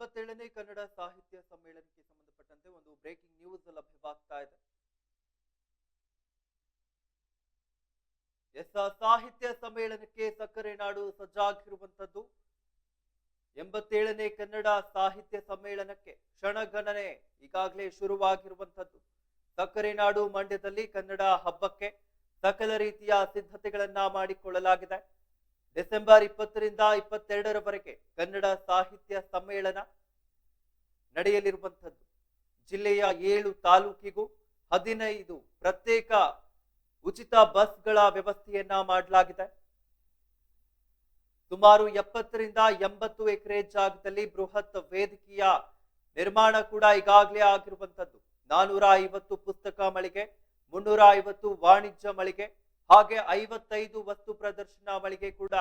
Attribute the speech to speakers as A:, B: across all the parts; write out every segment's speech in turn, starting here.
A: ಎಂಬತ್ತೇಳನೇ ಕನ್ನಡ ಸಾಹಿತ್ಯ ಸಮ್ಮೇಳನಕ್ಕೆ ಸಂಬಂಧಪಟ್ಟಂತೆ ಒಂದು ಬ್ರೇಕಿಂಗ್ ನ್ಯೂಸ್ ಲಭ್ಯವಾಗ್ತಾ ಇದೆ. ಎಸ್ ಸಾಹಿತ್ಯ ಸಮ್ಮೇಳನಕ್ಕೆ ಸಕ್ಕರೆ ನಾಡು ಸಜ್ಜಾಗಿರುವಂತದ್ದು ಎಂಬತ್ತೇಳನೇ ಕನ್ನಡ ಸಾಹಿತ್ಯ ಸಮ್ಮೇಳನಕ್ಕೆ ಕ್ಷಣಗಣನೆ ಈಗಾಗಲೇ ಶುರುವಾಗಿರುವಂತದ್ದು ಸಕ್ಕರೆ ನಾಡು ಮಂಡ್ಯದಲ್ಲಿ ಕನ್ನಡ ಹಬ್ಬಕ್ಕೆ ಸಕಲ ರೀತಿಯ ಸಿದ್ಧತೆಗಳನ್ನ ಮಾಡಿಕೊಳ್ಳಲಾಗಿದೆ. ಡಿಸೆಂಬರ್ ಇಪ್ಪತ್ತರಿಂದ ಇಪ್ಪತ್ತೆರಡರವರೆಗೆ ಕನ್ನಡ ಸಾಹಿತ್ಯ ಸಮ್ಮೇಳನ ನಡೆಯಲಿರುವಂಥದ್ದು. ಜಿಲ್ಲೆಯ ಏಳು ತಾಲೂಕಿಗೂ ಹದಿನೈದು ಪ್ರತ್ಯೇಕ ಉಚಿತ ಬಸ್ಗಳ ವ್ಯವಸ್ಥೆಯನ್ನ ಮಾಡಲಾಗಿದೆ. ಸುಮಾರು ಎಪ್ಪತ್ತರಿಂದ ಎಂಬತ್ತು ಎಕರೆ ಜಾಗದಲ್ಲಿ ಬೃಹತ್ ವೇದಿಕೆಯ ನಿರ್ಮಾಣ ಕೂಡ ಈಗಾಗಲೇ ಆಗಿರುವಂತದ್ದು ನಾನೂರ ಐವತ್ತು ಪುಸ್ತಕ ಮಳಿಗೆ, ಮುನ್ನೂರ ಐವತ್ತು ವಾಣಿಜ್ಯ ಮಳಿಗೆ ಹಾಗೆ ಐವತ್ತೈದು ವಸ್ತು ಪ್ರದರ್ಶನ ಮಳಿಗೆ ಕೂಡ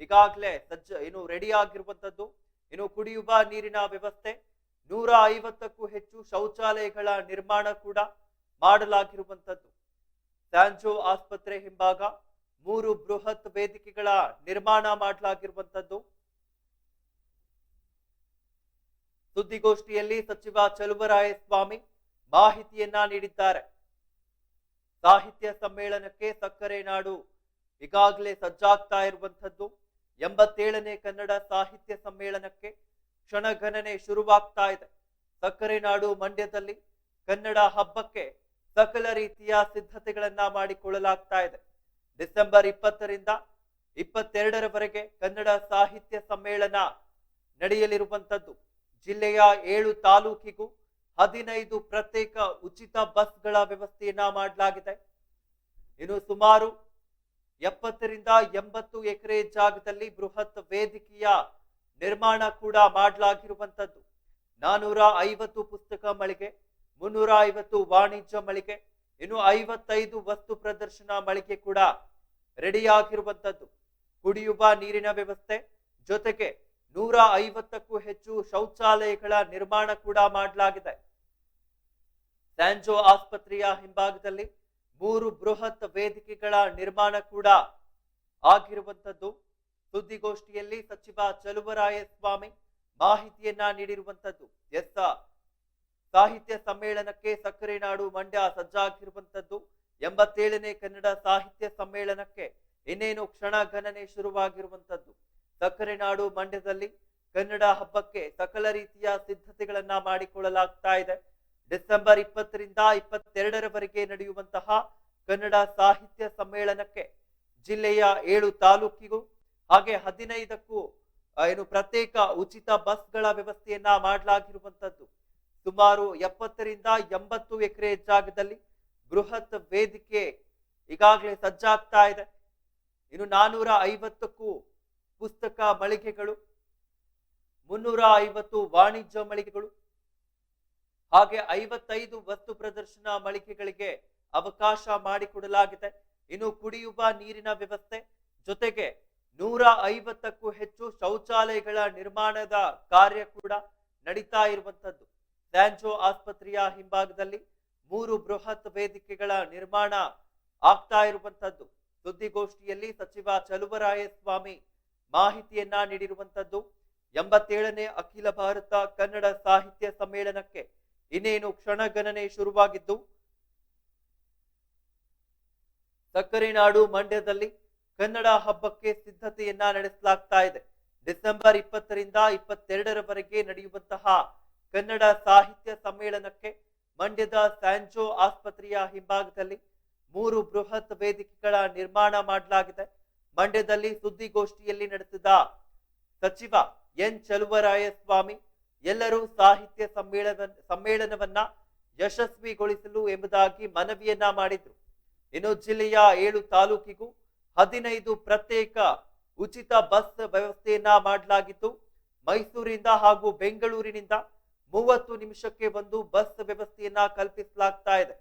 A: ಈಗಾಗಲೇ ಸಜ್ಜ ಏನು ರೆಡಿ ಆಗಿರುವಂತದ್ದು ಇನ್ನು ಕುಡಿಯುವ ನೀರಿನ ವ್ಯವಸ್ಥೆ, ನೂರ ಐವತ್ತಕ್ಕೂ ಹೆಚ್ಚು ಶೌಚಾಲಯಗಳ ನಿರ್ಮಾಣ ಕೂಡ ಮಾಡಲಾಗಿರುವಂತದ್ದು ಸ್ಯಾಂಜೋ ಆಸ್ಪತ್ರೆ ಹಿಂಭಾಗ, ಮೂರು ಬೃಹತ್ ವೇದಿಕೆಗಳ ನಿರ್ಮಾಣ ಮಾಡಲಾಗಿರುವಂತದ್ದು ಸುದ್ದಿಗೋಷ್ಠಿಯಲ್ಲಿ ಸಚಿವ ಚಲುವರಾಯಸ್ವಾಮಿ ಮಾಹಿತಿಯನ್ನ ನೀಡಿದ್ದಾರೆ. ಸಾಹಿತ್ಯ ಸಮ್ಮೇಳನಕ್ಕೆ ಸಕ್ಕರೆ ನಾಡು ಈಗಾಗಲೇ ಸಜ್ಜಾಗ್ತಾ ಇರುವಂಥದ್ದು. ಎಂಬತ್ತೇಳನೇ ಕನ್ನಡ ಸಾಹಿತ್ಯ ಸಮ್ಮೇಳನಕ್ಕೆ ಕ್ಷಣಗಣನೆ ಶುರುವಾಗ್ತಾ ಇದೆ. ಸಕ್ಕರೆ ನಾಡು ಮಂಡ್ಯದಲ್ಲಿ ಕನ್ನಡ ಹಬ್ಬಕ್ಕೆ ಸಕಲ ರೀತಿಯ ಸಿದ್ಧತೆಗಳನ್ನ ಮಾಡಿಕೊಳ್ಳಲಾಗ್ತಾ ಇದೆ. ಡಿಸೆಂಬರ್ ಇಪ್ಪತ್ತರಿಂದ ಇಪ್ಪತ್ತೆರಡರವರೆಗೆ ಕನ್ನಡ ಸಾಹಿತ್ಯ ಸಮ್ಮೇಳನ ನಡೆಯಲಿರುವಂಥದ್ದು. ಜಿಲ್ಲೆಯ ಏಳು ತಾಲೂಕಿಗೂ ಹದಿನೈದು ಪ್ರತ್ಯೇಕ ಉಚಿತ ಬಸ್ಗಳ ವ್ಯವಸ್ಥೆಯನ್ನ ಮಾಡಲಾಗಿದೆ. ಇನ್ನು ಸುಮಾರು ಎಪ್ಪತ್ತರಿಂದ ಎಂಬತ್ತು ಎಕರೆ ಜಾಗದಲ್ಲಿ ಬೃಹತ್ ವೇದಿಕೆಯ ನಿರ್ಮಾಣ ಕೂಡ ಮಾಡಲಾಗಿರುವಂತದ್ದು ನಾನೂರ ಐವತ್ತು ಪುಸ್ತಕ ಮಳಿಗೆ, ಮುನ್ನೂರ ಐವತ್ತು ವಾಣಿಜ್ಯ ಮಳಿಗೆ, ಇನ್ನು ಐವತ್ತೈದು ವಸ್ತು ಪ್ರದರ್ಶನ ಮಳಿಗೆ ಕೂಡ ರೆಡಿಯಾಗಿರುವಂತದ್ದು ಕುಡಿಯುವ ನೀರಿನ ವ್ಯವಸ್ಥೆ ಜೊತೆಗೆ ನೂರ ಐವತ್ತಕ್ಕೂ ಹೆಚ್ಚು ಶೌಚಾಲಯಗಳ ನಿರ್ಮಾಣ ಕೂಡ ಮಾಡಲಾಗಿದೆ. ಸ್ಯಾಂಜೋ ಆಸ್ಪತ್ರೆಯ ಹಿಂಭಾಗದಲ್ಲಿ ಮೂರು ಬೃಹತ್ ವೇದಿಕೆಗಳ ನಿರ್ಮಾಣ ಕೂಡ ಆಗಿರುವಂಥದ್ದು. ಸುದ್ದಿಗೋಷ್ಠಿಯಲ್ಲಿ ಸಚಿವ ಚಲುವರಾಯಸ್ವಾಮಿ ಮಾಹಿತಿಯನ್ನ ನೀಡಿರುವಂತದ್ದು ಎಸ್ ಸಾಹಿತ್ಯ ಸಮ್ಮೇಳನಕ್ಕೆ ಸಕ್ಕರೆ ನಾಡು ಮಂಡ್ಯ ಸಜ್ಜಾಗಿರುವಂತದ್ದು ಎಂಬತ್ತೇಳನೇ ಕನ್ನಡ ಸಾಹಿತ್ಯ ಸಮ್ಮೇಳನಕ್ಕೆ ಇನ್ನೇನು ಕ್ಷಣ ಗಣನೆ ಶುರುವಾಗಿರುವಂತದ್ದು ಸಕ್ಕರೆ ನಾಡು ಮಂಡ್ಯದಲ್ಲಿ ಕನ್ನಡ ಹಬ್ಬಕ್ಕೆ ಸಕಲ ರೀತಿಯ ಸಿದ್ಧತೆಗಳನ್ನ ಮಾಡಿಕೊಳ್ಳಲಾಗ್ತಾ ಇದೆ. ಡಿಸೆಂಬರ್ ಇಪ್ಪತ್ತರಿಂದ ಇಪ್ಪತ್ತೆರಡರವರೆಗೆ ನಡೆಯುವಂತಹ ಕನ್ನಡ ಸಾಹಿತ್ಯ ಸಮ್ಮೇಳನಕ್ಕೆ ಜಿಲ್ಲೆಯ ಏಳು ತಾಲೂಕಿಗೂ ಹಾಗೆ ಹದಿನೈದಕ್ಕೂ ಏನು ಪ್ರತ್ಯೇಕ ಉಚಿತ ಬಸ್ಗಳ ವ್ಯವಸ್ಥೆಯನ್ನ ಮಾಡಲಾಗಿರುವಂತದ್ದು ಸುಮಾರು ಎಪ್ಪತ್ತರಿಂದ ಎಂಬತ್ತು ಎಕರೆ ಜಾಗದಲ್ಲಿ ಬೃಹತ್ ವೇದಿಕೆ ಈಗಾಗಲೇ ಸಜ್ಜಾಗ್ತಾ ಇದೆ. ಇನ್ನು ನಾನೂರ ಐವತ್ತಕ್ಕೂ ಪುಸ್ತಕ ಮಳಿಗೆಗಳು, ಮುನ್ನೂರ ಐವತ್ತು ವಾಣಿಜ್ಯ ಮಳಿಗೆಗಳು, ಹಾಗೆ ಐವತ್ತೈದು ವಸ್ತು ಪ್ರದರ್ಶನ ಮಳಿಗೆಗಳಿಗೆ ಅವಕಾಶ ಮಾಡಿಕೊಡಲಾಗಿದೆ. ಇನ್ನು ಕುಡಿಯುವ ನೀರಿನ ವ್ಯವಸ್ಥೆ ಜೊತೆಗೆ ನೂರ ಐವತ್ತಕ್ಕೂ ಹೆಚ್ಚು ಶೌಚಾಲಯಗಳ ನಿರ್ಮಾಣದ ಕಾರ್ಯ ಕೂಡ ನಡೀತಾ ಇರುವಂತದ್ದು ಸ್ಯಾಂಜೋ ಆಸ್ಪತ್ರೆಯ ಹಿಂಭಾಗದಲ್ಲಿ ಮೂರು ಬೃಹತ್ ವೇದಿಕೆಗಳ ನಿರ್ಮಾಣ ಆಗ್ತಾ ಇರುವಂತದ್ದು ಸುದ್ದಿಗೋಷ್ಠಿಯಲ್ಲಿ ಸಚಿವ ಚಲುವರಾಯಸ್ವಾಮಿ ಮಾಹಿತಿಯನ್ನ ನೀಡಿರುವಂತದ್ದು. ಎಂಬತ್ತೇಳನೇ ಅಖಿಲ ಭಾರತ ಕನ್ನಡ ಸಾಹಿತ್ಯ ಸಮ್ಮೇಳನಕ್ಕೆ ಇನ್ನೇನು ಕ್ಷಣಗಣನೆ ಶುರುವಾಗಿದ್ದು ಸಕ್ಕರೆ ನಾಡು ಮಂಡ್ಯದಲ್ಲಿ ಕನ್ನಡ ಹಬ್ಬಕ್ಕೆ ಸಿದ್ಧತೆಯನ್ನ ನಡೆಸಲಾಗ್ತಾ ಇದೆ. ಡಿಸೆಂಬರ್ ಇಪ್ಪತ್ತರಿಂದ ಇಪ್ಪತ್ತೆರಡರವರೆಗೆ ನಡೆಯುವಂತಹ ಕನ್ನಡ ಸಾಹಿತ್ಯ ಸಮ್ಮೇಳನಕ್ಕೆ ಮಂಡ್ಯದ ಸ್ಯಾಂಜೋ ಆಸ್ಪತ್ರೆಯ ಹಿಂಭಾಗದಲ್ಲಿ ಮೂರು ಬೃಹತ್ ವೇದಿಕೆಗಳ ನಿರ್ಮಾಣ ಮಾಡಲಾಗಿದೆ. ಮಂಡ್ಯದಲ್ಲಿ ಸುದ್ದಿಗೋಷ್ಠಿಯಲ್ಲಿ ನಡೆಸಿದ ಸಚಿವ ಎನ್ ಚಲುವರಾಯಸ್ವಾಮಿ, ಎಲ್ಲರೂ ಸಾಹಿತ್ಯ ಸಮ್ಮೇಳನ, ಸಮ್ಮೇಳನವನ್ನ ಯಶಸ್ವಿಗೊಳಿಸಲು ಎಂಬುದಾಗಿ ಮನವಿಯನ್ನ ಮಾಡಿದ್ರು. ಇನ್ನು ಜಿಲ್ಲೆಯ ಏಳು ತಾಲೂಕಿಗೂ ಹದಿನೈದು ಪ್ರತ್ಯೇಕ ಉಚಿತ ಬಸ್ ವ್ಯವಸ್ಥೆಯನ್ನ ಮಾಡಲಾಗಿತ್ತು. ಮೈಸೂರಿಂದ ಹಾಗೂ ಬೆಂಗಳೂರಿನಿಂದ ಮೂವತ್ತು ನಿಮಿಷಕ್ಕೆ ಒಂದು ಬಸ್ ವ್ಯವಸ್ಥೆಯನ್ನ ಕಲ್ಪಿಸಲಾಗ್ತಾ ಇದೆ.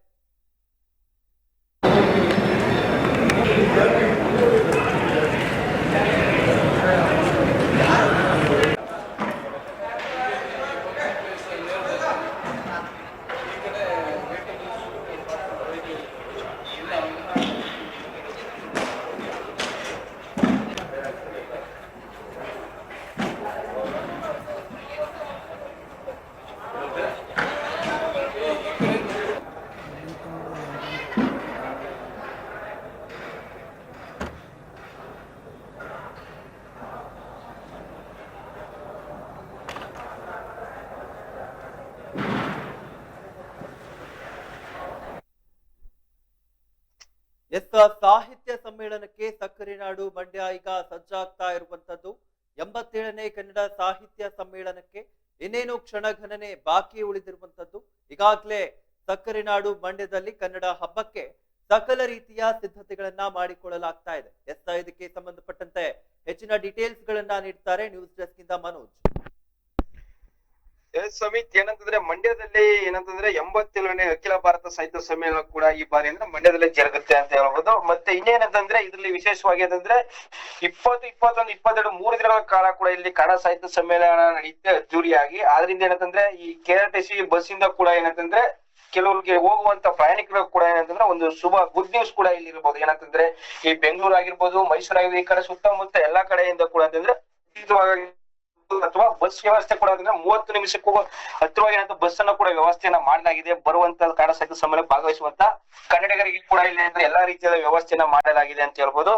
A: ಸಾಹಿತ್ಯ ಸಮ್ಮೇಳನಕ್ಕೆ ಸಕ್ಕರೆ ನಾಡು ಮಂಡ್ಯ ಈಗ ಸಜ್ಜಾಗ್ತಾ ಇರುವಂತದ್ದು ಎಂಬತ್ತೇಳನೇ ಕನ್ನಡ ಸಾಹಿತ್ಯ ಸಮ್ಮೇಳನಕ್ಕೆ ಇನ್ನೇನು ಕ್ಷಣಗಣನೆ ಬಾಕಿ ಉಳಿದಿರುವಂತದ್ದು ಈಗಾಗಲೇ ಸಕ್ಕರೆ ನಾಡು ಮಂಡ್ಯದಲ್ಲಿ ಕನ್ನಡ ಹಬ್ಬಕ್ಕೆ ಸಕಲ ರೀತಿಯ ಸಿದ್ಧತೆಗಳನ್ನ ಮಾಡಿಕೊಳ್ಳಲಾಗ್ತಾ ಇದೆ. ಎಸ್ ಇದಕ್ಕೆ ಸಂಬಂಧಪಟ್ಟಂತೆ ಹೆಚ್ಚಿನ ಡೀಟೇಲ್ಸ್ ಗಳನ್ನ ನೀಡ್ತಾರೆ ನ್ಯೂಸ್ ಡೆಸ್ಕ್ ಇಂದ ಮನೋಜ್.
B: ಸಮಿತ್ ಏನಂತಂದ್ರೆ ಮಂಡ್ಯದಲ್ಲಿ ಏನಂತಂದ್ರೆ ಎಂಬತ್ತೇಳನೇ ಅಖಿಲ ಭಾರತ ಸಾಹಿತ್ಯ ಸಮ್ಮೇಳನ ಕೂಡ ಈ ಬಾರಿ ಅಂದ್ರೆ ಮಂಡ್ಯದಲ್ಲೇ ಜರುಗುತ್ತೆ ಅಂತ ಹೇಳ್ಬೋದು. ಮತ್ತೆ ಇನ್ನೇನಂತಂದ್ರೆ ಇದರಲ್ಲಿ ವಿಶೇಷವಾಗಿ ಏನಂದ್ರೆ ಇಪ್ಪತ್ತು, ಇಪ್ಪತ್ತೊಂದು, ಇಪ್ಪತ್ತೆರಡು ಮೂರು ದಿನಗಳ ಕಾಲ ಕೂಡ ಇಲ್ಲಿ ಕನ್ನಡ ಸಾಹಿತ್ಯ ಸಮ್ಮೇಳನ ನಡೆಯುತ್ತೆ ಅದ್ದೂರಿಯಾಗಿ. ಆದ್ರಿಂದ ಏನಂತಂದ್ರೆ ಈ K R T C bus ಇಂದ ಕೂಡ ಏನಂತಂದ್ರೆ ಕೆಲವರಿಗೆ ಹೋಗುವಂತ ಪ್ರಯಾಣಿಕರು ಕೂಡ ಏನಂತಂದ್ರೆ ಒಂದು ಶುಭ ಗುಡ್ ನ್ಯೂಸ್ ಕೂಡ ಇಲ್ಲಿ ಇರ್ಬೋದು. ಏನಂತಂದ್ರೆ ಈ ಬೆಂಗಳೂರು ಆಗಿರ್ಬೋದು ಮೈಸೂರು ಆಗಿರ್ಬೋದು ಈ ಕಡೆ ಸುತ್ತಮುತ್ತ ಎಲ್ಲಾ ಕಡೆಯಿಂದ ಕೂಡ ಅಂತಂದ್ರೆ ಅಥವಾ ಬಸ್ ವ್ಯವಸ್ಥೆ ಕೂಡ ಅಂದ್ರೆ ಮೂವತ್ತು ನಿಮಿಷಕ್ಕೂ ಹತ್ತಿರವಾಗಿರುವಂತಹ ಬಸ್ ಅನ್ನ ಕೂಡ ವ್ಯವಸ್ಥೆಯನ್ನ ಮಾಡಲಾಗಿದೆ. ಬರುವಂತ ಕನ್ನಡ ಸಹಿತ ಸಮಯ ಭಾಗವಹಿಸುವಂತ ಕನ್ನಡಿಗರಿಗೆ ಕೂಡ ಇಲ್ಲಿ ಎಲ್ಲಾ ರೀತಿಯಾದ ವ್ಯವಸ್ಥೆಯನ್ನ ಮಾಡಲಾಗಿದೆ ಅಂತ ಹೇಳ್ಬೋದು.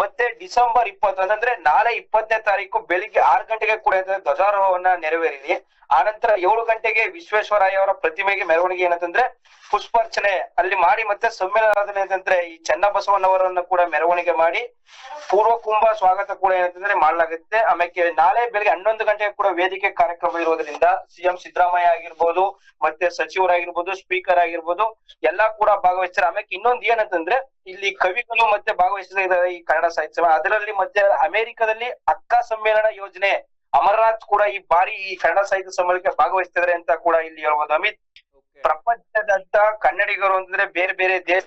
B: ಮತ್ತೆ ಡಿಸೆಂಬರ್ ಇಪ್ಪತ್ತ ಅಂದ್ರೆ ನಾಳೆ ಇಪ್ಪತ್ತನೇ ತಾರೀಕು ಬೆಳಿಗ್ಗೆ ಆರು ಗಂಟೆಗೆ ಕೂಡ ಧ್ವಜಾರೋಹವನ್ನ ನೆರವೇರಿದೆ. ಆನಂತರ ಏಳು ಗಂಟೆಗೆ ವಿಶ್ವೇಶ್ವರಯ್ಯ ಅವರ ಪ್ರತಿಮೆಗೆ ಮೆರವಣಿಗೆ ಏನಂತಂದ್ರೆ ಪುಷ್ಪಾರ್ಚನೆ. ಅಲ್ಲಿ ಮಾಡಿ ಮತ್ತೆ ಸಮ್ಮೇಳನ ಏನಂತಂದ್ರೆ ಈ ಚನ್ನಬಸವಣ್ಣವರನ್ನ ಕೂಡ ಮೆರವಣಿಗೆ ಮಾಡಿ ಪೂರ್ವ ಕುಂಭ ಸ್ವಾಗತ ಕೂಡ ಏನಂತಂದ್ರೆ ಮಾಡಲಾಗುತ್ತೆ. ಆಮೇಲೆ ನಾಳೆ ಬೆಳಿಗ್ಗೆ ಹನ್ನೊಂದು ಗಂಟೆಗೆ ಕೂಡ ವೇದಿಕೆ ಕಾರ್ಯಕ್ರಮ ಇರೋದ್ರಿಂದ ಸಿಎಂ ಸಿದ್ದರಾಮಯ್ಯ ಆಗಿರ್ಬೋದು, ಮತ್ತೆ ಸಚಿವರಾಗಿರ್ಬೋದು ಸ್ಪೀಕರ್ ಆಗಿರ್ಬೋದು, ಎಲ್ಲಾ ಕೂಡ ಭಾಗವಹಿಸ್ತಾರೆ. ಆಮೇಲೆ ಇನ್ನೊಂದು ಏನಂತಂದ್ರೆ ಇಲ್ಲಿ ಕವಿಗಳು ಮತ್ತೆ ಭಾಗವಹಿಸಿದ ಈ ಕನ್ನಡ ಸಾಹಿತ್ಯ ಅದರಲ್ಲಿ ಮತ್ತೆ ಅಮೆರಿಕದಲ್ಲಿ ಅಕ್ಕ ಸಮ್ಮೇಳನ ಯೋಜನೆ ಅಮರನಾಥ್ ಕೂಡ ಈ ಬಾರಿ ಈ ಕನ್ನಡ ಸಾಹಿತ್ಯ ಸಮ್ಮೇಳನಕ್ಕೆ ಭಾಗವಹಿಸ್ತಿದ್ರೆ ಅಂತ ಕೂಡ ಇಲ್ಲಿ ಹೇಳ್ಬೋದು. ಅಮಿತ್ ಪ್ರಪಂಚದಂತ ಕನ್ನಡಿಗರು ಅಂತಂದ್ರೆ ಬೇರೆ ಬೇರೆ ದೇಶ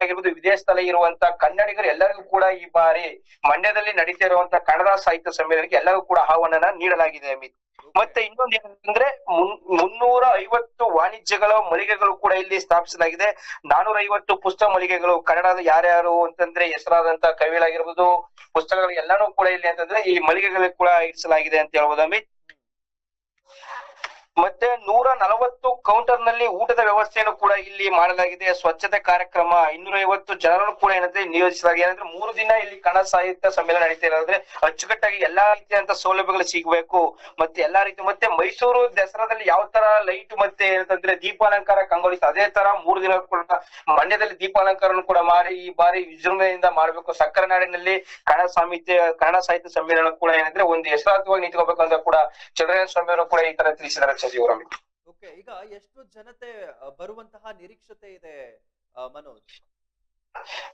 B: ಆಗಿರ್ಬೋದು ವಿದೇಶದಲ್ಲಿ ಇರುವಂತ ಕನ್ನಡಿಗರು ಎಲ್ಲರಿಗೂ ಕೂಡ ಈ ಬಾರಿ ಮಂಡ್ಯದಲ್ಲಿ ನಡೀತಾ ಇರುವಂತ ಕನ್ನಡ ಸಾಹಿತ್ಯ ಸಮ್ಮೇಳನಕ್ಕೆ ಎಲ್ಲರಿಗೂ ಕೂಡ ಆಹ್ವಾನ ನೀಡಲಾಗಿದೆ ಅಮಿತ್. ಮತ್ತೆ ಇನ್ನೊಂದು ಏನಂದ್ರೆ ಮುನ್- ಮುನ್ನೂರ ಐವತ್ತು ವಾಣಿಜ್ಯಗಳ ಮಳಿಗೆಗಳು ಕೂಡ ಇಲ್ಲಿ ಸ್ಥಾಪಿಸಲಾಗಿದೆ. ನಾನೂರ ಐವತ್ತು ಪುಸ್ತಕ ಮಳಿಗೆಗಳು, ಕನ್ನಡದ ಯಾರ್ಯಾರು ಅಂತಂದ್ರೆ ಹೆಸರಾದಂತ ಕವಿಗಳಾಗಿರ್ಬೋದು ಪುಸ್ತಕಗಳು ಎಲ್ಲಾನು ಕೂಡ ಇಲ್ಲಿ ಅಂತಂದ್ರೆ ಈ ಮಳಿಗೆಗಳಿಗೆ ಕೂಡ ಇರಿಸಲಾಗಿದೆ ಅಂತ ಹೇಳ್ಬೋದು ಅಮಿತ್. ಮತ್ತೆ ನೂರ ನಲವತ್ತು ಕೌಂಟರ್ನಲ್ಲಿ ಊಟದ ವ್ಯವಸ್ಥೆಯನ್ನು ಕೂಡ ಇಲ್ಲಿ ಮಾಡಲಾಗಿದೆ. ಸ್ವಚ್ಛತೆ ಕಾರ್ಯಕ್ರಮ ಇನ್ನೂರ ಐವತ್ತು ಜನರನ್ನು ಕೂಡ ಏನಂದ್ರೆ ನಿಯೋಜಿಸಲಾಗಿದೆ. ಏನಂದ್ರೆ ಮೂರು ದಿನ ಇಲ್ಲಿ ಕನ್ನಡ ಸಾಹಿತ್ಯ ಸಮ್ಮೇಳನ ನಡೀತಾ ಇರೋದ್ರೆ ಅಚ್ಚುಕಟ್ಟಾಗಿ ಎಲ್ಲಾ ರೀತಿಯಂತ ಸೌಲಭ್ಯಗಳು ಸಿಗಬೇಕು. ಮತ್ತೆ ಎಲ್ಲಾ ರೀತಿ ಮತ್ತೆ ಮೈಸೂರು ದಸರಾದಲ್ಲಿ ಯಾವ ತರ ಲೈಟ್ ಮತ್ತೆ ಏನಂತಂದ್ರೆ ದೀಪಾಲಂಕಾರ ಕಂಗೊಳಿಸ ಅದೇ ತರ ಮೂರು ದಿನ ಕೂಡ ಮಂಡ್ಯದಲ್ಲಿ ದೀಪಾಲಂಕಾರವನ್ನು ಕೂಡ ಮಾಡಿ ಈ ಬಾರಿ ವಿಜೃಂಭಣೆಯಿಂದ ಮಾಡಬೇಕು. ಸಕ್ಕರೆ ನಾಡಿನಲ್ಲಿ ಕನ್ನಡ ಸಾಹಿತ್ಯ ಕನ್ನಡ ಸಾಹಿತ್ಯ ಸಮ್ಮೇಳನ ಕೂಡ ಏನಂದ್ರೆ ಒಂದು ಹೆಸರಾರ್ಥವಾಗಿ ನಿಂತ್ಕೋಬೇಕು ಅಂತ ಕೂಡ ಚಂದ್ರಯ್ಯ ಸ್ವಾಮಿ ಕೂಡ ಈ ತರ ತಿಳಿಸಿದ್ದಾರೆ.
A: ಓಕೆ ಈಗ ಎಷ್ಟು ಜನತೆ ಬರುವಂತಹ ನಿರೀಕ್ಷತೆ ಇದೆ ಮನೋಜ್?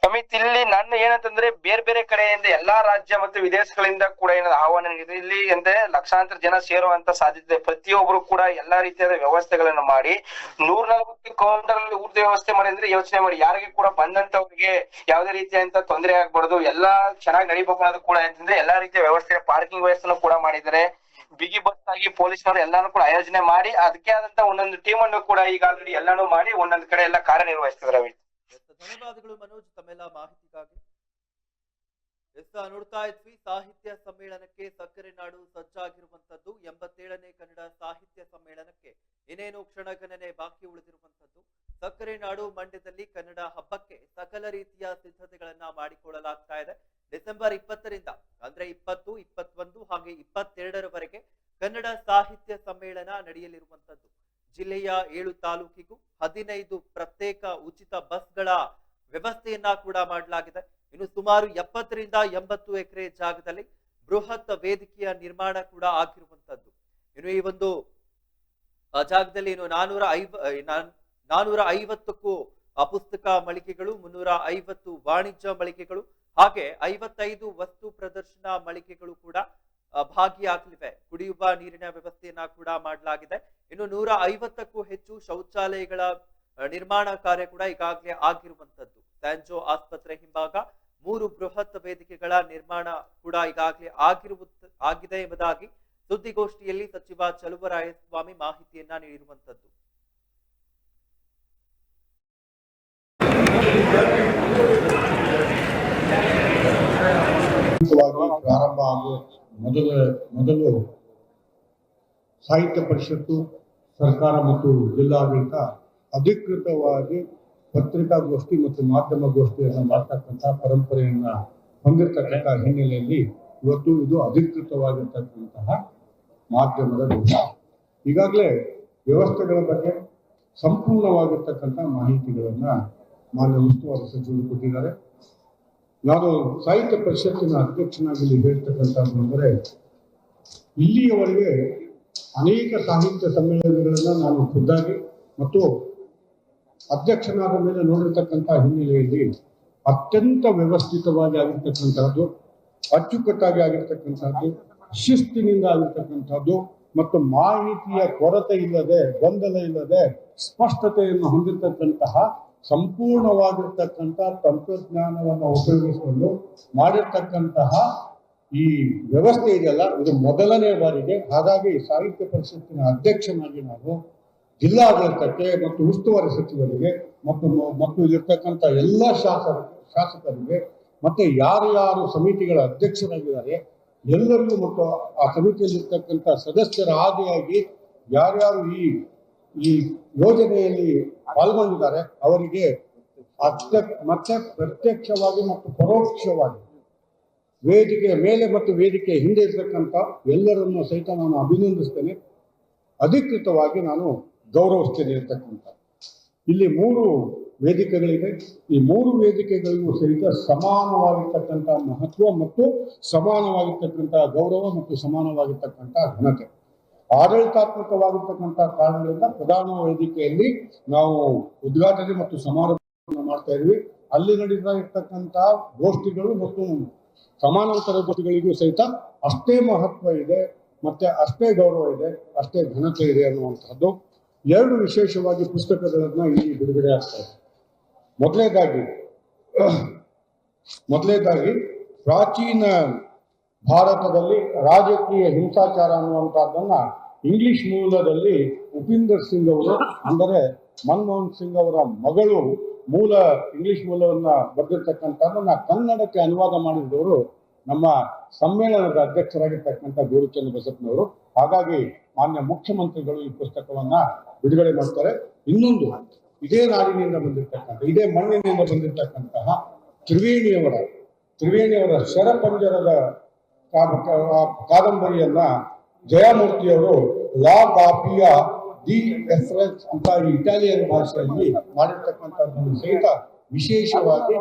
B: ಅಮಿತ್ ಇಲ್ಲಿ ನನ್ನ ಏನಂತಂದ್ರೆ ಬೇರೆ ಬೇರೆ ಕಡೆಯಿಂದ ಎಲ್ಲಾ ರಾಜ್ಯ ಮತ್ತು ವಿದೇಶಗಳಿಂದ ಕೂಡ ಏನಾದ್ರು ಆಹ್ವಾನ ನೀಡಿದೆ ಇಲ್ಲಿ ಅಂದ್ರೆ ಲಕ್ಷಾಂತರ ಜನ ಸೇರುವಂತ ಸಾಧ್ಯತೆ ಇದೆ. ಪ್ರತಿಯೊಬ್ಬರು ಕೂಡ ಎಲ್ಲಾ ರೀತಿಯಾದ ವ್ಯವಸ್ಥೆಗಳನ್ನು ಮಾಡಿ ನೂರ ನಲವತ್ತು ಕೌಂಟರ್ ಅಲ್ಲಿ ಊಟದ ವ್ಯವಸ್ಥೆ ಮಾಡಿ ಅಂದ್ರೆ ಯೋಚನೆ ಮಾಡಿ. ಯಾರಿಗೆ ಕೂಡ ಬಂದಂತವ್ರಿಗೆ ಯಾವುದೇ ರೀತಿಯಾದಂತ ತೊಂದರೆ ಆಗ್ಬಾರ್ದು. ಎಲ್ಲಾ ಚೆನ್ನಾಗಿ ನಡಿಬೇಕು ಅನ್ನೋದು ಕೂಡ ಅಂತಂದ್ರೆ ಎಲ್ಲಾ ರೀತಿಯ ವ್ಯವಸ್ಥೆ ಪಾರ್ಕಿಂಗ್ ವ್ಯವಸ್ಥೆನೂ ಕೂಡ ಮಾಡಿದ್ದಾರೆ. ಬಿಗಿ ಆಗಿ ಪೊಲೀಸರು ಎಲ್ಲಾನು ಕೂಡ ಆಯೋಜನೆ ಮಾಡಿ ಅದಕ್ಕೆ ಆದಂತ ಒಂದೊಂದು ಟೀಮ್ ಅನ್ನು ಕೂಡ ಈಗ ಆಲ್ರೆಡಿ ಎಲ್ಲಾನು ಮಾಡಿ ಒಂದೊಂದು ಕಡೆ ಎಲ್ಲ ಕಾರ್ಯನಿರ್ವಹಿಸ್ತಿದ್ದಾರೆ ಅಮಿತ್
A: ಎಸ್, ಧನ್ಯವಾದಗಳು ಮನೋಜ್ ತಮ್ಮೆಲ್ಲ ಮಾಹಿತಿಗಾಗಿ. ಎಸ್ ನೋಡ್ತಾ ಇದ್ವಿ ಸಾಹಿತ್ಯ ಸಮ್ಮೇಳನಕ್ಕೆ ಸಕ್ಕರೆ ನಾಡು ಸಜ್ಜಾಗಿರುವಂತದ್ದು ಎಂಬತ್ತೇಳನೇ ಕನ್ನಡ ಸಾಹಿತ್ಯ ಸಮ್ಮೇಳನಕ್ಕೆ ಇನ್ನೇನು ಕ್ಷಣಗಣನೆ ಬಾಕಿ ಉಳಿದಿರುವಂತದ್ದು ಸಕ್ಕರೆ ನಾಡು ಮಂಡ್ಯದಲ್ಲಿ ಕನ್ನಡ ಹಬ್ಬಕ್ಕೆ ಸಕಲ ರೀತಿಯ ಸಿದ್ಧತೆಗಳನ್ನ ಮಾಡಿಕೊಳ್ಳಲಾಗ್ತಾ ಇದೆ. ಡಿಸೆಂಬರ್ ಇಪ್ಪತ್ತರಿಂದ, ಅಂದ್ರೆ ಇಪ್ಪತ್ತು, ಇಪ್ಪತ್ತೊಂದು ಹಾಗೆ ಇಪ್ಪತ್ತೆರಡರವರೆಗೆ ಕನ್ನಡ ಸಾಹಿತ್ಯ ಸಮ್ಮೇಳನ ನಡೆಯಲಿರುವಂತದ್ದು ಜಿಲ್ಲೆಯ ಏಳು ತಾಲೂಕಿಗೂ ಹದಿನೈದು ಪ್ರತ್ಯೇಕ ಉಚಿತ ಬಸ್ಗಳ ವ್ಯವಸ್ಥೆಯನ್ನ ಕೂಡ ಮಾಡಲಾಗಿದೆ. ಇನ್ನು ಸುಮಾರು ಎಪ್ಪತ್ತರಿಂದ ಎಂಬತ್ತು ಎಕರೆ ಜಾಗದಲ್ಲಿ ಬೃಹತ್ ವೇದಿಕೆಯ ನಿರ್ಮಾಣ ಕೂಡ ಆಗಿರುವಂತದ್ದು ಇನ್ನು ಈ ಒಂದು ಜಾಗದಲ್ಲಿ ಇನ್ನು ನಾನೂರ ಐವ ನಾನೂರ ಐವತ್ತಕ್ಕೂ ಪುಸ್ತಕ ಮಳಿಗೆಗಳು, ಮುನ್ನೂರ ಐವತ್ತು ವಾಣಿಜ್ಯ ಮಳಿಗೆಗಳು ಹಾಗೆ ಐವತ್ತೈದು ವಸ್ತು ಪ್ರದರ್ಶನ ಮಳಿಗೆಗಳು ಕೂಡ ಭಾಗಿಯಾಗಲಿವೆ. ಕುಡಿಯುವ ನೀರಿನ ವ್ಯವಸ್ಥೆಯನ್ನ ಕೂಡ ಮಾಡಲಾಗಿದೆ. ಇನ್ನು ನೂರ ಐವತ್ತಕ್ಕೂ ಹೆಚ್ಚು ಶೌಚಾಲಯಗಳ ನಿರ್ಮಾಣ ಕಾರ್ಯ ಕೂಡ ಈಗಾಗಲೇ ಆಗಿರುವಂತದ್ದು ಸ್ಯಾಂಜೋ ಆಸ್ಪತ್ರೆ ಹಿಂಭಾಗ, ಮೂರು ಬೃಹತ್ ವೇದಿಕೆಗಳ ನಿರ್ಮಾಣ ಕೂಡ ಈಗಾಗಲೇ ಆಗಿರುವ ಆಗಿದೆ ಎಂಬುದಾಗಿ ಸುದ್ದಿಗೋಷ್ಠಿಯಲ್ಲಿ ಸಚಿವ ಚಲುವರಾಯಸ್ವಾಮಿ ಮಾಹಿತಿಯನ್ನ ನೀಡಿರುವಂತದ್ದು
C: ಅಧಿಕೃತವಾಗಿ ಪ್ರಾರಂಭ ಆಗುವ ಮೊದಲ, ಮೊದಲು ಸಾಹಿತ್ಯ ಪರಿಷತ್ತು, ಸರ್ಕಾರ ಮತ್ತು ಜಿಲ್ಲಾಡಳಿತ ಅಧಿಕೃತವಾಗಿ ಪತ್ರಿಕಾಗೋಷ್ಠಿ ಮತ್ತು ಮಾಧ್ಯಮ ಗೋಷ್ಠಿಯನ್ನು ಮಾಡ್ತಕ್ಕಂಥ ಪರಂಪರೆಯನ್ನ ಹೊಂದಿರತಕ್ಕಂಥ ಹಿನ್ನೆಲೆಯಲ್ಲಿ ಇವತ್ತು ಇದು ಅಧಿಕೃತವಾಗಿರ್ತಕ್ಕಂತಹ ಮಾಧ್ಯಮದ ದಿವಸ ಈಗಾಗಲೇ ವ್ಯವಸ್ಥೆಗಳ ಬಗ್ಗೆ ಸಂಪೂರ್ಣವಾಗಿರ್ತಕ್ಕಂಥ ಮಾಹಿತಿಗಳನ್ನ ಮಾನ್ಯ ಉಸ್ತುವಾರಿ ಸಚಿವರು ಕೊಟ್ಟಿದ್ದಾರೆ. ನಾನು ಸಾಹಿತ್ಯ ಪರಿಷತ್ತಿನ ಅಧ್ಯಕ್ಷನಾಗಿ ಹೇಳ್ತಕ್ಕಂಥದ್ದು ಅಂದರೆ ಇಲ್ಲಿಯವರೆಗೆ ಅನೇಕ ಸಾಹಿತ್ಯ ಸಮ್ಮೇಳನಗಳನ್ನು ನಾನು ಖುದ್ದಾಗಿ ಮತ್ತು ಅಧ್ಯಕ್ಷನಾದ ಮೇಲೆ ನೋಡಿರ್ತಕ್ಕಂಥ ಹಿನ್ನೆಲೆಯಲ್ಲಿ ಅತ್ಯಂತ ವ್ಯವಸ್ಥಿತವಾಗಿ ಆಗಿರ್ತಕ್ಕಂಥದ್ದು, ಅಚ್ಚುಕಟ್ಟಾಗಿ ಆಗಿರ್ತಕ್ಕಂಥದ್ದು, ಶಿಸ್ತಿನಿಂದ ಆಗಿರ್ತಕ್ಕಂಥದ್ದು ಮತ್ತು ಮಾಹಿತಿಯ ಕೊರತೆ ಇಲ್ಲದೆ ಗೊಂದಲ ಇಲ್ಲದೆ ಸ್ಪಷ್ಟತೆಯನ್ನು ಹೊಂದಿರತಕ್ಕಂತಹ ಸಂಪೂರ್ಣವಾಗಿರ್ತಕ್ಕಂಥ ತಂತ್ರಜ್ಞಾನವನ್ನು ಉಪಯೋಗಿಸಿಕೊಂಡು ಮಾಡಿರ್ತಕ್ಕಂತಹ ಈ ವ್ಯವಸ್ಥೆ ಇದೆಯಲ್ಲ, ಇದು ಮೊದಲನೇ ಬಾರಿಗೆ. ಹಾಗಾಗಿ ಸಾಹಿತ್ಯ ಪರಿಷತ್ತಿನ ಅಧ್ಯಕ್ಷನಾಗಿ ನಾನು ಜಿಲ್ಲಾಡಳಿತಕ್ಕೆ ಮತ್ತು ಉಸ್ತುವಾರಿ ಸಚಿವರಿಗೆ ಮತ್ತು ಮತ್ತು ಇಲ್ಲಿರ್ತಕ್ಕಂಥ ಎಲ್ಲ ಶಾಸಕ, ಶಾಸಕರಿಗೆ ಮತ್ತೆ ಯಾರು ಯಾರು ಸಮಿತಿಗಳ ಅಧ್ಯಕ್ಷರಾಗಿದ್ದಾರೆ, ಎಲ್ಲರಿಗೂ ಮತ್ತು ಆ ಸಮಿತಿಯಲ್ಲಿರ್ತಕ್ಕಂಥ ಸದಸ್ಯರ ಆದಿಯಾಗಿ ಯಾರ್ಯಾರು ಈ ಈ ಯೋಜನೆಯಲ್ಲಿ ಪಾಲ್ಗೊಂಡಿದ್ದಾರೆ. ಅವರಿಗೆ ಅತ್ಯ ಮತ್ತೆ ಪ್ರತ್ಯಕ್ಷವಾಗಿ ಮತ್ತು ಪರೋಕ್ಷವಾಗಿ ವೇದಿಕೆಯ ಮೇಲೆ ಮತ್ತು ವೇದಿಕೆಯ ಹಿಂದೆ ಇರತಕ್ಕಂಥ ಎಲ್ಲರನ್ನು ಸಹಿತ ನಾನು ಅಭಿನಂದಿಸ್ತೇನೆ. ಅಧಿಕೃತವಾಗಿ ನಾನು ಗೌರವಿಸ್ತೇನೆ ಇರತಕ್ಕಂಥ ಇಲ್ಲಿ ಮೂರು ವೇದಿಕೆಗಳಿದೆ ಈ ಮೂರು ವೇದಿಕೆಗಳಿಗೂ ಸಹಿತ ಸಮಾನವಾಗಿರ್ತಕ್ಕಂಥ ಮಹತ್ವ ಮತ್ತು ಸಮಾನವಾಗಿರ್ತಕ್ಕಂಥ ಗೌರವ ಮತ್ತು ಸಮಾನವಾಗಿರ್ತಕ್ಕಂಥ ಘನತೆ. ಆಡಳಿತಾತ್ಮಕವಾಗಿರ್ತಕ್ಕಂಥ ಕಾರಣಗಳಿಂದ ಪ್ರಧಾನ ವೇದಿಕೆಯಲ್ಲಿ ನಾವು ಉದ್ಘಾಟನೆ ಮತ್ತು ಸಮಾರೋಪ ಮಾಡ್ತಾ ಇದ್ವಿ. ಅಲ್ಲಿ ನಡೀತಾ ಇರ್ತಕ್ಕಂಥ ಗೋಷ್ಠಿಗಳು ಮತ್ತು ಸಮಾನಾಂತರ ಗೋಷ್ಠಿಗಳಿಗೂ ಸಹಿತ ಅಷ್ಟೇ ಮಹತ್ವ ಇದೆ, ಮತ್ತೆ ಅಷ್ಟೇ ಗೌರವ ಇದೆ, ಅಷ್ಟೇ ಘನತೆ ಇದೆ ಅನ್ನುವಂಥದ್ದು. ಎರಡು ವಿಶೇಷವಾಗಿ ಪುಸ್ತಕಗಳನ್ನ ಇಲ್ಲಿ ಬಿಡುಗಡೆ ಆಗ್ತಾ ಇದೆ. ಮೊದಲನೇದಾಗಿ ಮೊದಲನೇದಾಗಿ ಪ್ರಾಚೀನ ಭಾರತದಲ್ಲಿ ರಾಜಕೀಯ ಹಿಂಸಾಚಾರ ಅನ್ನುವಂಥದ್ದನ್ನ ಇಂಗ್ಲಿಷ್ ಮೂಲದಲ್ಲಿ ಉಪೇಂದ್ರ ಸಿಂಗ್ ಅವರು ಅಂದರೆ ಮನಮೋಹನ್ ಸಿಂಗ್ ಅವರ ಮಗಳು ಮೂಲ ಇಂಗ್ಲಿಷ್ ಮೂಲವನ್ನ ಬರೆದಿರ್ತಕ್ಕಂಥದ್ದನ್ನ ಕನ್ನಡಕ್ಕೆ ಅನುವಾದ ಮಾಡಿದವರು ನಮ್ಮ ಸಮ್ಮೇಳನದ ಅಧ್ಯಕ್ಷರಾಗಿರ್ತಕ್ಕಂಥ ಗೋರುಚಂದ್ರ ಬಸಪ್ಪನವರು. ಹಾಗಾಗಿ ಮಾನ್ಯ ಮುಖ್ಯಮಂತ್ರಿಗಳು ಈ ಪುಸ್ತಕವನ್ನ ಬಿಡುಗಡೆ ಮಾಡ್ತಾರೆ. ಇನ್ನೊಂದು ಇದೇ ನಾಡಿನಿಂದ ಬಂದಿರತಕ್ಕಂಥ, ಇದೇ ಮಣ್ಣಿನಿಂದ ಬಂದಿರತಕ್ಕಂತಹ ತ್ರಿವೇಣಿಯವರ ತ್ರಿವೇಣಿಯವರ ಶರಪಂಜರದ ಕಾದಂಬರಿಯನ್ನ ಜಯಮೂರ್ತಿಯವರು ಲಾ ಬಾಪಿಯಾ ದಿ ಎಫ್ರೆನ್ಸ್ ಅಂತ ಇಟಾಲಿಯನ್ ಭಾಷೆಯಲ್ಲಿ ಮಾಡಿರ್ತಕ್ಕಂಥದ್ದು ಸಹಿತ ವಿಶೇಷವಾಗಿ